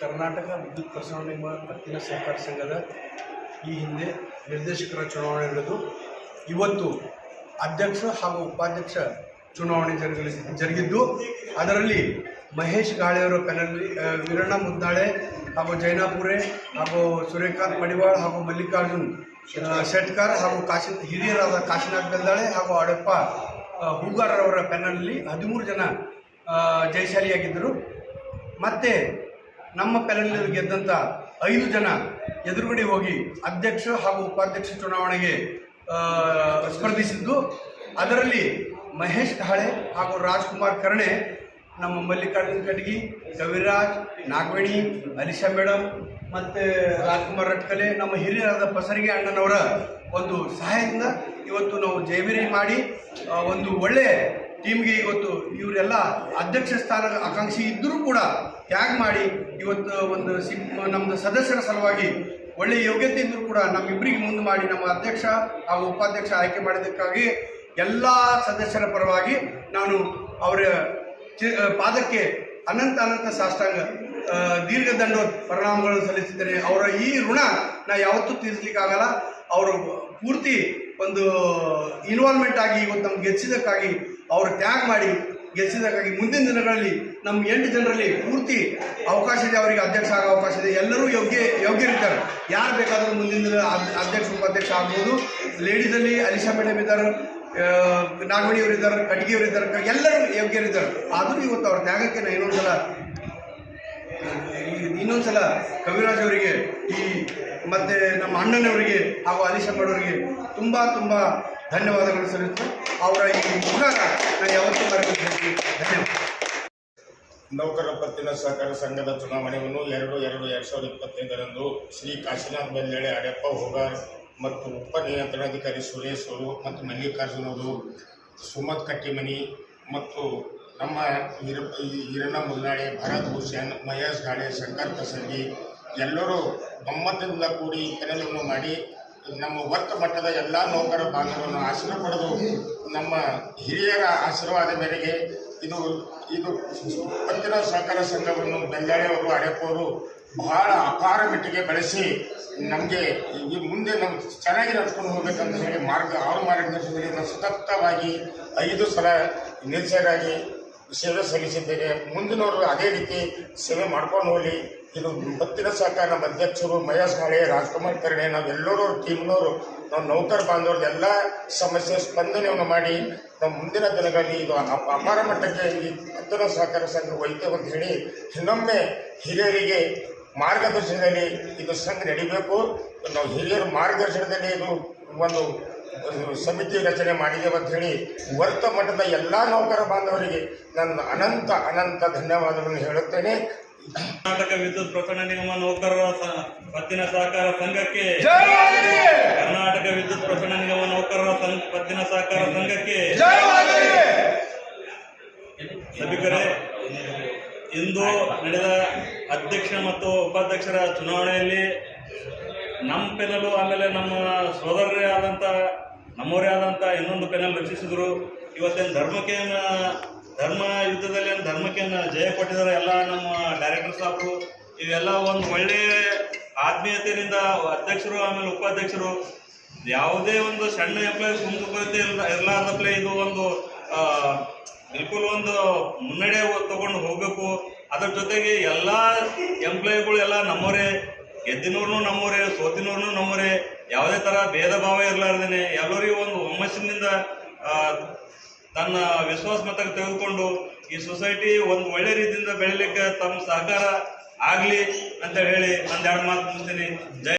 ಕರ್ನಾಟಕ ವಿದ್ಯುತ್ ಪ್ರಸರಣ ನಿಗಮ ಪತ್ತಿನ ಸಹಕಾರ ಸಂಘದ ಈ ಹಿಂದೆ ನಿರ್ದೇಶಕರ ಚುನಾವಣೆ ನಡೆದು ಇವತ್ತು ಅಧ್ಯಕ್ಷ ಹಾಗೂ ಉಪಾಧ್ಯಕ್ಷ ಚುನಾವಣೆ ಜರುಗಲಿ ಜರುಗಿದ್ದು ಅದರಲ್ಲಿ ಮಹೇಶ್ ಗಾಳೆಯವರ ಆ, ವೀರಣ್ಣ ಮುದ್ದಾಳೆ ಹಾಗೂ ಜೈನಾಪುರೆ ಹಾಗೂ ಸೂರ್ಯಕಾಂತ್ ಮಡಿವಾಳ್ ಹಾಗೂ ಮಲ್ಲಿಕಾರ್ಜುನ್ ಶೆಟ್ಕಾರ್ ಹಾಗೂ ಕಾಶಿ ಹಿರಿಯರಾದ ಕಾಶಿನಾಥ್ ಬೆಲ್ದಾಳೆ ಹಾಗೂ ಅಡಪ್ಪ ಹೂಗಾರರವರ ಪ್ಯಾನಲ್ನಲ್ಲಿ ಹದಿಮೂರು ಜನ ಜಯಶಾಲಿಯಾಗಿದ್ದರು. ಮತ್ತೆ ನಮ್ಮ ಪ್ಯಾನಲ್ನಲ್ಲಿ ಗೆದ್ದಂಥ ಐದು ಜನ ಎದುರುಗಡೆ ಹೋಗಿ ಅಧ್ಯಕ್ಷ ಹಾಗೂ ಉಪಾಧ್ಯಕ್ಷ ಚುನಾವಣೆಗೆ ಸ್ಪರ್ಧಿಸಿದ್ದು. ಅದರಲ್ಲಿ ಮಹೇಶ್ ಢಾಳೆ ಹಾಗೂ ರಾಜ್ಕುಮಾರ್ ಕರ್ಣೆ, ನಮ್ಮ ಮಲ್ಲಿಕಾರ್ಜುನ್ ಖಡ್ಗಿ, ಕವಿರಾಜ್, ನಾಗವೇಣಿ, ಅಲಿಶಾ ಮೇಡಮ್ ಮತ್ತು ರಾಜ್ಕುಮಾರ್ ರಟ್ಕಲೆ, ನಮ್ಮ ಹಿರಿಯರಾದ ಪಸರಿಗೆ ಅಣ್ಣನವರ ಒಂದು ಸಹಾಯದಿಂದ ಇವತ್ತು ನಾವು ಜೈವಿರಿ ಮಾಡಿ ಒಂದು ಒಳ್ಳೆ ಟೀಮ್ಗೆ ಇವತ್ತು ಇವರೆಲ್ಲ ಅಧ್ಯಕ್ಷ ಸ್ಥಾನ ಆಕಾಂಕ್ಷಿ ಇದ್ದರೂ ಕೂಡ ತ್ಯಾಗ ಮಾಡಿ ಇವತ್ತು ಒಂದು ಸಿ ನಮ್ಮದು ಸದಸ್ಯರ ಸಲುವಾಗಿ ಒಳ್ಳೆಯ ಯೋಗ್ಯತೆ ಇದ್ದರೂ ಕೂಡ ನಮ್ಮಿಬ್ಬರಿಗೆ ಮುಂದೆ ಮಾಡಿ ನಮ್ಮ ಅಧ್ಯಕ್ಷ ಹಾಗೂ ಉಪಾಧ್ಯಕ್ಷ ಆಯ್ಕೆ ಮಾಡಿದ್ದಕ್ಕಾಗಿ ಎಲ್ಲ ಸದಸ್ಯರ ಪರವಾಗಿ ನಾನು ಅವರ ಪಾದಕ್ಕೆ ಅನಂತ ಅನಂತ ಸಾಷ್ಟಾಂಗ ದೀರ್ಘದಂಡ ದೀರ್ಘ ದಂಡ ಪರಿಣಾಮಗಳನ್ನು ಸಲ್ಲಿಸಿದ್ದೇನೆ. ಅವರ ಈ ಋಣ ನಾ ಯಾವತ್ತೂ ತೀರಿಸ್ಲಿಕ್ಕಾಗಲ್ಲ. ಅವರು ಪೂರ್ತಿ ಒಂದು ಇನ್ವಾಲ್ವ್ಮೆಂಟ್ ಆಗಿ ಇವತ್ತು ನಮ್ಗೆ ಗೆಲ್ಲಿಸಿದ್ದಕ್ಕಾಗಿ ಅವರು ತ್ಯಾಗ ಮಾಡಿ ಗೆಲ್ಲಿಸಿದಕ್ಕಾಗಿ ಮುಂದಿನ ದಿನಗಳಲ್ಲಿ ನಮ್ಮ ಎಂಟು ಜನರಲ್ಲಿ ಪೂರ್ತಿ ಅವಕಾಶ ಇದೆ, ಅವರಿಗೆ ಅಧ್ಯಕ್ಷ ಆಗೋ ಅವಕಾಶ ಇದೆ. ಎಲ್ಲರೂ ಯೋಗ್ಯ, ಯೋಗ್ಯರಿದ್ದಾರೆ. ಯಾರು ಬೇಕಾದರೂ ಮುಂದಿನ ದಿನ ಅಧ್ಯಕ್ಷ, ಉಪಾಧ್ಯಕ್ಷ ಆಗ್ಬೋದು. ಲೇಡೀಸಲ್ಲಿ ಅಲಿಶಾ ಮೇಡಮ್ ಇದ್ದಾರೆ ನಾಗಮಣಿಯವರಿದ್ದಾರೆ ಕಟ್ಟಿಗೆಯವರಿದ್ದಾರೆ ಎಲ್ಲರೂ ಯೋಗ್ಯರಿದ್ದಾರೆ. ಆದರೂ ಇವತ್ತು ಅವ್ರ ತ್ಯಾಗಕ್ಕೆ ನಾನು ಇನ್ನೊಂದು ಸಲ ಇನ್ನೊಂದು ಸಲ ಕವಿರಾಜ್ ಅವರಿಗೆ ಈ ಮತ್ತೆ ನಮ್ಮ ಅಣ್ಣನವರಿಗೆ ಹಾಗೂ ಅಲಿಶಾ ಮಾಡೋರಿಗೆ ತುಂಬ ತುಂಬ ಧನ್ಯವಾದಗಳು ಸಲ್ಲಿಸ್ತಾ ಅವರ ಈ ಉಪಕಾರ ನಾನು ಯಾವತ್ತೂ ಮರೆಯಬೇಕು ಧನ್ಯವಾದ. ನೌಕರರ ಪತ್ತಿನ ಸಹಕಾರ ಸಂಘದ ಚುನಾವಣೆಯನ್ನು ಎರಡು ಎರಡು ಎರಡು ಸಾವಿರದ ಇಪ್ಪತ್ತೈದರಂದು ಶ್ರೀ ಕಾಶಿನಾಥ್ ಬೆಲ್ಲೆಳೆ ಅಡೆಪ್ಪ ಹೋಗಾರ್ ಮತ್ತು ಉಪ ನಿಯಂತ್ರಣಾಧಿಕಾರಿ ಸುರೇಶ್ ಅವರು ಮತ್ತು ಮಲ್ಲಿಕಾರ್ಜುನ್ ಅವರು, ಸುಮತ್ ಕಟ್ಟಿಮನಿ ಮತ್ತು ನಮ್ಮ ಹಿರ ಹಿರಣ್ಣ ಮುಲ್ನಾಳೆ ಭರತ್ ಭೂಷಣ್, ಮಹೇಶ್ ಗಾಳೆ ಶಂಕರ್ ಪ್ರಸಂಗಿ ಎಲ್ಲರೂ ಒಮ್ಮತದಿಂದ ಕೂಡಿ ಕೆಲಸವನ್ನು ಮಾಡಿ ನಮ್ಮ ಒತ್ತು ಮಟ್ಟದ ಎಲ್ಲ ನೌಕರ ಬಾಂಧವರನ್ನು ಆಶೀರ್ವ ಪಡೆದು ನಮ್ಮ ಹಿರಿಯರ ಆಶೀರ್ವಾದ ಮೇರೆಗೆ ಇದು ಇದು ಪತ್ತಿನ ಸಹಕಾರ ಸಂಘವನ್ನು ಬೆಂಗಾಳಿಯವರು ಅಡೆಪವರು ಬಹಳ ಅಪಾರ ಮಟ್ಟಿಗೆ ಬೆಳೆಸಿ ನಮಗೆ ಈ ಮುಂದೆ ನಾವು ಚೆನ್ನಾಗಿ ನಡ್ಕೊಂಡು ಹೋಗ್ಬೇಕಂತ ಹೇಳಿ ಮಾರ್ಗ ಅವ್ರ ಮಾರ್ಗದರ್ಶನದಲ್ಲಿ ನಾವು ಸತತವಾಗಿ ಐದು ಸಲ ನಿಲ್ಸರಾಗಿ ಸೇವೆ ಸಲ್ಲಿಸಿದ್ದೇನೆ ಮುಂದಿನವರು ಅದೇ ರೀತಿ ಸೇವೆ ಮಾಡ್ಕೊಂಡು ಹೋಗಲಿ. ಇದು ಭಕ್ತಿನ ಸಹಕಾರ ನಮ್ಮ ಅಧ್ಯಕ್ಷರು, ಮಹೇಶ್ ಹಾಳೆ ರಾಜ್ಕುಮಾರ್ ಕರ್ಣೆ ನಾವೆಲ್ಲರೂ ಟೀಮ್ನವರು, ನಾವು ನೌಕರ ಬಾಂಧವ್ರದ್ದು ಎಲ್ಲ ಸಮಸ್ಯೆ ಸ್ಪಂದನೆಯನ್ನು ಮಾಡಿ ನಮ್ಮ ಮುಂದಿನ ದಿನಗಳಲ್ಲಿ ಇದು ಅಪಾರ ಮಟ್ಟಕ್ಕೆ ಈ ಹತ್ತಿರ ಸಹಕಾರ ಸಂಘ ಒಯ್ತೇವೆ ಅಂತ ಹೇಳಿ ಇನ್ನೊಮ್ಮೆ ಹಿರಿಯರಿಗೆ ಮಾರ್ಗದರ್ಶನದಲ್ಲಿ ಇದು ಸಂಘ ನಡಿಬೇಕು. ನಾವು ಹಿರಿಯರ ಮಾರ್ಗದರ್ಶನದಲ್ಲಿ ಇದು ಒಂದು ಸಮಿತಿ ರಚನೆ ಮಾಡಿದ್ದೇವೆ ಅಂತ ಹೇಳಿ ವರ್ತ ಮಠದ ಎಲ್ಲ ನೌಕರ ಬಾಂಧವರಿಗೆ ನನ್ನ ಅನಂತ ಅನಂತ ಧನ್ಯವಾದಗಳನ್ನು ಹೇಳುತ್ತೇನೆ. ಕರ್ನಾಟಕ ವಿದ್ಯುತ್ ಪ್ರಸರಣ ನಿಗಮ ನೌಕರರ ಪತ್ತಿನ ಸಹಕಾರ ಸಂಘಕ್ಕೆ ಕರ್ನಾಟಕ ವಿದ್ಯುತ್ ಪ್ರಸರಣ ನಿಗಮ ನೌಕರರ ಪತ್ತಿನ ಸಹಕಾರ ಸಂಘಕ್ಕೆ ಸಭಿಕರೇ ಇಂದು ನಡೆದ ಅಧ್ಯಕ್ಷ ಮತ್ತು ಉಪಾಧ್ಯಕ್ಷರ ಚುನಾವಣೆಯಲ್ಲಿ ನಮ್ಮ ಪೆನಲು ಆಮೇಲೆ ನಮ್ಮ ಸೋದರರೇ ಆದಂಥ ನಮ್ಮವರೇ ಆದಂಥ ಇನ್ನೊಂದು ಪೆನಲ್ ರಚಿಸಿದ್ರು ಇವತ್ತೇನು ಧರ್ಮಕ್ಕೆ ಧರ್ಮ ಯುದ್ಧದಲ್ಲಿ ಏನು ಧರ್ಮಕ್ಕೇನು ಜಯ ಕೊಟ್ಟಿದ್ದಾರೆ ಎಲ್ಲ ನಮ್ಮ ಡೈರೆಕ್ಟರ್ ಸಾಬ್ರು. ಇವೆಲ್ಲ ಒಂದು ಒಳ್ಳೆಯ ಆತ್ಮೀಯತೆಯಿಂದ ಅಧ್ಯಕ್ಷರು, ಆಮೇಲೆ ಉಪಾಧ್ಯಕ್ಷರು. ಯಾವುದೇ ಒಂದು ಸಣ್ಣ ಎಂಪ್ಲಾಯ್ ಕುಂದುಕೊರತೆ ಇಲ್ಲ ಇರಲಾರ್ದಪ್ಲೆ ಇದು ಒಂದು ಬಿಲ್ಕುಲ್ ಒಂದು ಮುನ್ನಡೆ ತಗೊಂಡು ಹೋಗಬೇಕು. ಅದ್ರ ಜೊತೆಗೆ ಎಲ್ಲ ಎಂಪ್ಲಾಯಿಗಳು ಎಲ್ಲ ನಮ್ಮವರೇ. ಗೆದ್ದಿನವ್ರು ನಮ್ಮವರೇ ಸೋತಿನವ್ರು ನಮ್ಮವರೇ. ಯಾವುದೇ ಥರ ಭೇದ ಭಾವ ಇರಲಾರ್ದೇನೆ ಎಲ್ಲರಿಗೂ ಒಂದು ಒಮ್ಮಸ್ಸಿನಿಂದ ತನ್ನ ವಿಶ್ವಾಸ ಮತಕ್ಕೆ ತೆಗೆದುಕೊಂಡು ಈ ಸೊಸೈಟಿ ಒಂದು ಒಳ್ಳೆ ರೀತಿಯಿಂದ ಬೆಳಿಲಿಕ್ಕೆ ತಮ್ಮ ಸಹಕಾರ ಆಗಲಿ ಅಂತ ಹೇಳಿ ಒಂದೆರಡು ಮಾತು ಮುಗಿಸ್ತೀನಿ. ಜೈ